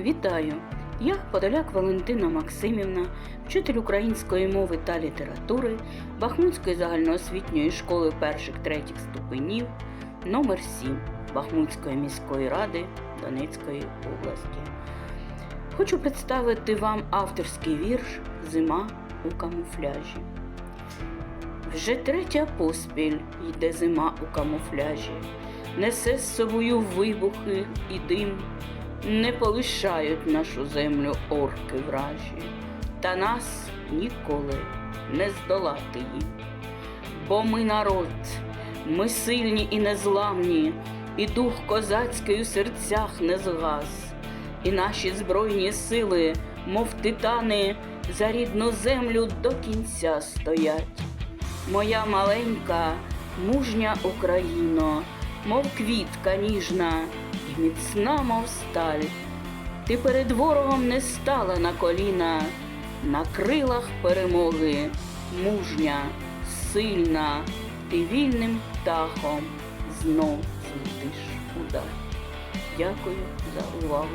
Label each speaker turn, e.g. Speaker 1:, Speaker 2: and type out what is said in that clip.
Speaker 1: Вітаю! Я Подоляк Валентина Максимівна, вчитель української мови та літератури Бахмутської загальноосвітньої школи перших третіх ступенів номер 7 Бахмутської міської ради Донецької області. Хочу представити вам авторський вірш Зима у камуфляжі. Вже третя поспіль йде зима у камуфляжі, несе з собою вибухи і дим, не полишають нашу землю орки вражі, та нас ніколи не здолати їм. Бо ми народ, ми сильні і незламні, і дух козацький у серцях не згас, і наші збройні сили, мов титани, за рідну землю до кінця стоять. Моя маленька, мужня Україно, мов квітка ніжна міцна, мов сталь. Ти перед ворогом не стала на коліна, на крилах перемоги, мужня, сильна, ти вільним птахом знов злетиш удар. Дякую за увагу.